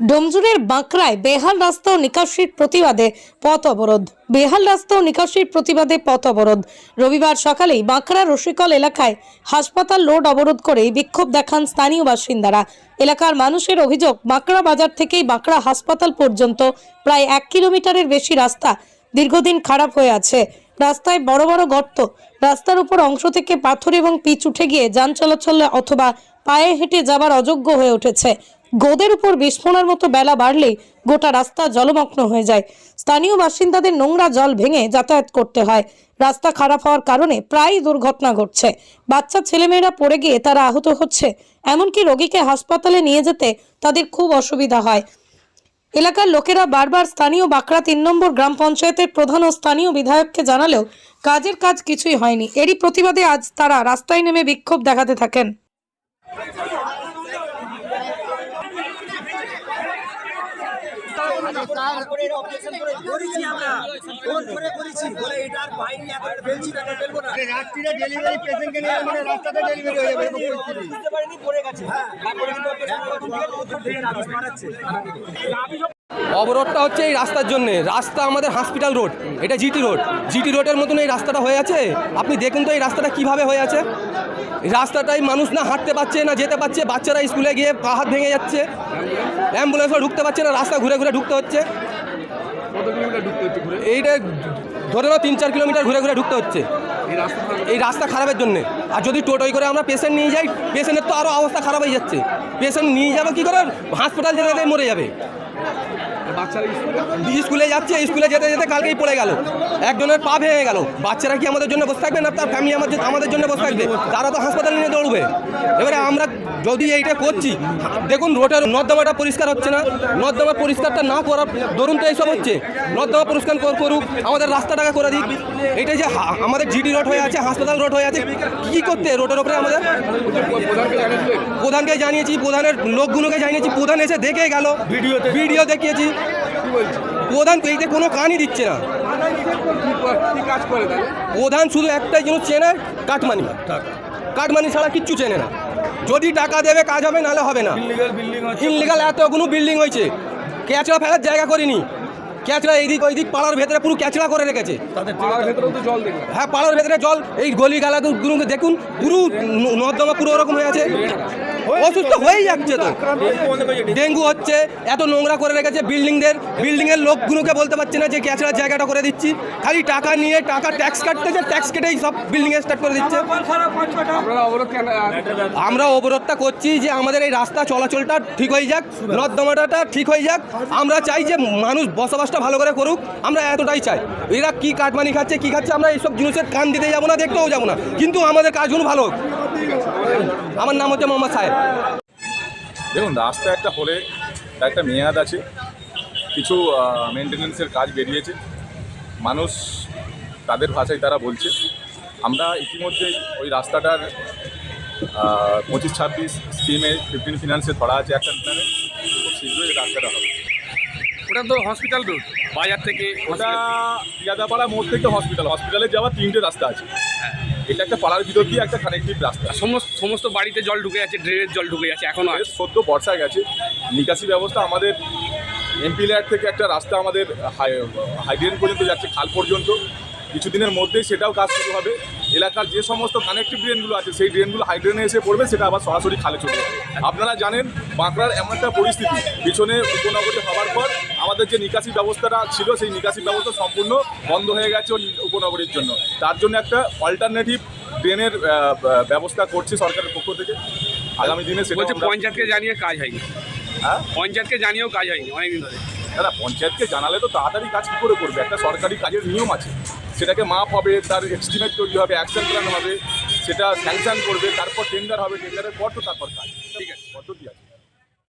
ডোমজুরের বাঁকড়ায় বেহাল রাস্তা ও নিকাশির প্রতিবাদে পথ অবরোধ। বেহাল রাস্তা ও নিকাশির প্রতিবাদে পথ অবরোধ। রবিবার সকালেই বাঁকড়া রসিকল এলাকায় হাসপাতাল লোড অবরোধ করে বিক্ষোভ দেখান স্থানীয় বাসিন্দারা। এলাকার মানুষের অভিযোগ, বাঁকড়া বাজার থেকেই বাঁকড়া হাসপাতাল পর্যন্ত প্রায় এক কিলোমিটারের বেশি রাস্তা দীর্ঘদিন খারাপ হয়ে আছে। রাস্তায় বড় বড় গর্ত, রাস্তার উপর অংশ থেকে পাথর এবং পিচ উঠে গিয়ে যান চলাচল অথবা পায়ে হেঁটে যাবার অযোগ্য হয়ে উঠেছে। গোদের উপর বিস্ফোরণের মতো বেলা বাড়লেই গোটা রাস্তা জলমগ্ন হয়ে যায়। স্থানীয় বাসিন্দাদের নোংরা জল ভেঙে যাতায়াত করতে হয়। রাস্তা খারাপ হওয়ার কারণে প্রায় দুর্ঘটনা ঘটছে। বাচ্চা ছেলেমেয়েরা পড়ে গিয়ে তারা আহত হচ্ছে। এমনকি রোগীকে হাসপাতালে নিয়ে যেতে তাদের খুব অসুবিধা হয়। এলাকার লোকেরা বারবার স্থানীয় বাঁকড়া তিন নম্বর গ্রাম পঞ্চায়েতের প্রধান ও স্থানীয় বিধায়ককে জানালেও কাজের কাজ কিছুই হয়নি। এরই প্রতিবাদে আজ তারা রাস্তায় নেমে বিক্ষোভ দেখাতে থাকেন। করেছি আমরা ফোন করে করেছি বলে এটার বাইরে এখন ফেলছি না ফেলব না রাত্রিরে ডেলিভারি পেশেন্টকে নিয়ে মানে রাস্তাতে ডেলিভারি হয়ে যাবে বুঝতে পারিনি পড়ে গেছে হ্যাঁ তারপরে কিন্তু operation করে ওখান থেকে ওখান থেকে রাবিশ মারাচ্ছে অবরোধটা হচ্ছে এই রাস্তার জন্য রাস্তা আমাদের হসপিটাল রোড এটা জিটি রোড জিটি রোডের মতন এই রাস্তাটা হয়ে আছে আপনি দেখুন তো এই রাস্তাটা কীভাবে হয়ে আছে এই রাস্তাটাই মানুষ না হাঁটতে পারছে, না যেতে পারছে, বাচ্চারা স্কুলে গিয়ে পা হাত ভেঙে যাচ্ছে। অ্যাম্বুলেন্সও ঢুকতে পারছে না, রাস্তা ঘুরে ঘুরে ঢুকতে হচ্ছে। এইটা ধরে নাও তিন চার কিলোমিটার ঘুরে ঘুরে ঢুকতে হচ্ছে। এই রাস্তা খারাপের জন্য। আর যদি টোটোই করে আমরা পেশেন্ট নিয়ে যাই, পেশেন্টের তো আরও অবস্থা খারাপ হয়ে যাচ্ছে। পেশেন্ট নিয়ে যাব কী করে? হাসপাতাল যেতে মরে যাবে। স্কুলে যাচ্ছে স্কুলে যেতে যেতে কালকেই পড়ে গেল। একজনের পা ভেঙে গেল। বাচ্চারা কি আমাদের জন্য বসে থাকবে না? তার ফ্যামিলি আমাদের আমাদের জন্য বসে থাকবে। তারা তো হাসপাতালে নিয়ে দৌড়বে। এবারে আমরা যদি এইটা করছি দেখুন রোডের নর্দমাটা পরিষ্কার হচ্ছে না। নর্দমা পরিষ্কারটা না করার দরুন তো এইসব হচ্ছে। নর্দমা পরিষ্কার করুক আমাদের রাস্তাটাকে করে দিক। এটা যে আমাদের জিডি রোড হয়ে আছে হাসপাতাল রোড হয়ে আছে কী করতে রোডের ওপরে আমাদের? প্রধানকে জানিয়েছি প্রধানের লোকগুলোকে জানিয়েছি প্রধান এসে দেখে গেল। ভিডিও ভিডিও দেখিয়েছি। প্রধান তো এইতে কোনো কানই দিচ্ছে না। প্রধান শুধু একটাই জিনিস চেনে কাটমানি। কাটমানি ছাড়া কিচ্ছু চেনে না। যদি টাকা দেবে কাজ হবে নাহলে হবে না। ইনলিগাল এতগুলো বিল্ডিং হয়েছে। ক্যাচড়া ফেলার জায়গা করিনি। ক্যাচড়া এইদিক ওইদিক পাড়ার ভেতরে পুরো ক্যাচড়া করে রেখেছে। হ্যাঁ পাড়ার ভেতরে জল। এই গলি গালাগুলোকে দেখুন। পুরো ন- নর্দমা পুরো ওরকম হয়ে আছে। অসুস্থ হয়েই যাচ্ছে তো। ডেঙ্গু হচ্ছে এত নোংরা করে রেখেছে বিল্ডিংদের। বিল্ডিংয়ের লোকগুলোকে বলতে পারছে না যে ক্যাচড়ার জায়গাটা করে দিচ্ছি। খালি টাকা নিয়ে টাকা ট্যাক্স কাটতেছে ট্যাক্স কেটেই সব বিল্ডিং স্টার্ট করে দিচ্ছে। আমরা অবরোধটা করছি যে আমাদের এই রাস্তা চলাচলটা ঠিক হয়ে যাক নর্দমাটা ঠিক হয়ে যাক। আমরা চাই যে মানুষ বসবাসটা ভালো করে করুক আমরা এতটাই চাই। এরা কি কাটমানি খাচ্ছে কি খাচ্ছে আমরা এইসব জিনিসের কান দিতে যাব না দেখতেও যাব না। কিন্তু আমাদের কাজগুলো ভালো হোক। আমার নাম হচ্ছে মোহাম্মদ সাহেব। দেখুন রাস্তা একটা হলে তার একটা মেয়াদ আছে কিছু মেনটেনেন্সের কাজ বেরিয়েছে। মানুষ তাদের ভাষায় তারা বলছে। আমরা ইতিমধ্যেই ওই রাস্তাটার পঁচিশ ছাব্বিশ স্কিমে ফিফটিন ফিনান্সে ধরা আছে একটা প্ল্যানে খুব শীঘ্রই এই রাস্তাটা হবে। ওটা তো হসপিটাল রোড বাজার থেকে ওটা পিয়াদাপাড়া মোড় থেকে হসপিটাল হসপিটালে যাওয়ার তিনটে রাস্তা আছে। এটা একটা পাড়ার ভিতর দিয়ে একটা কানেক্টিভ রাস্তা। সমস্ত সমস্ত বাড়িতে জল ঢুকে যাচ্ছে ড্রেনের জল ঢুকে যাচ্ছে এখনও বেশ আছে। সদ্য বর্ষা গেছে। নিকাশি ব্যবস্থা আমাদের এমপি থেকে একটা রাস্তা আমাদের হাইড্রেন পর্যন্ত যাচ্ছে খাল পর্যন্ত। কিছুদিনের মধ্যেই সেটাও কাজ শুরু হবে। এলাকার যে সমস্ত কানেক্টিভ ড্রেনগুলো আছে সেই ড্রেনগুলো হাইড্রেনে এসে পড়বে সেটা আবার সরাসরি খালে চলে যাবে। আপনারা জানেন বাঁকড়ার এমন একটা পরিস্থিতি পিছনে উপনগরী হওয়ার পর আমাদের যে নিকাশি ব্যবস্থাটা ছিল সেই নিকাশি ব্যবস্থা সম্পূর্ণ বন্ধ হয়ে গেছে উপনগরীর জন্য। তার জন্য একটা অল্টারনেটিভ ড্রেনের ব্যবস্থা করছে সরকারের পক্ষ থেকে। আগামী দিনে সেটা পঞ্চায়েতকে জানিয়ে কাজ হয়নি। হ্যাঁ? পঞ্চায়েতকে জানিয়েও কাজ হয়নি অনেকদিন ধরে। দাদা পঞ্চায়েতকে জানালে তো তাড়াতাড়ি কাজ কী করে করবে? একটা সরকারি কাজের নিয়ম আছে। সেটাকে মাপ হবে, তার এক্সটিমেট তৈরি হবে অ্যাকশন প্ল্যান হবে, সেটা স্যাংশন করবে, তারপর টেন্ডার হবে টেন্ডারের পর তো তারপর কাজ। ঠিক আছে? পদ্ধতি আছে।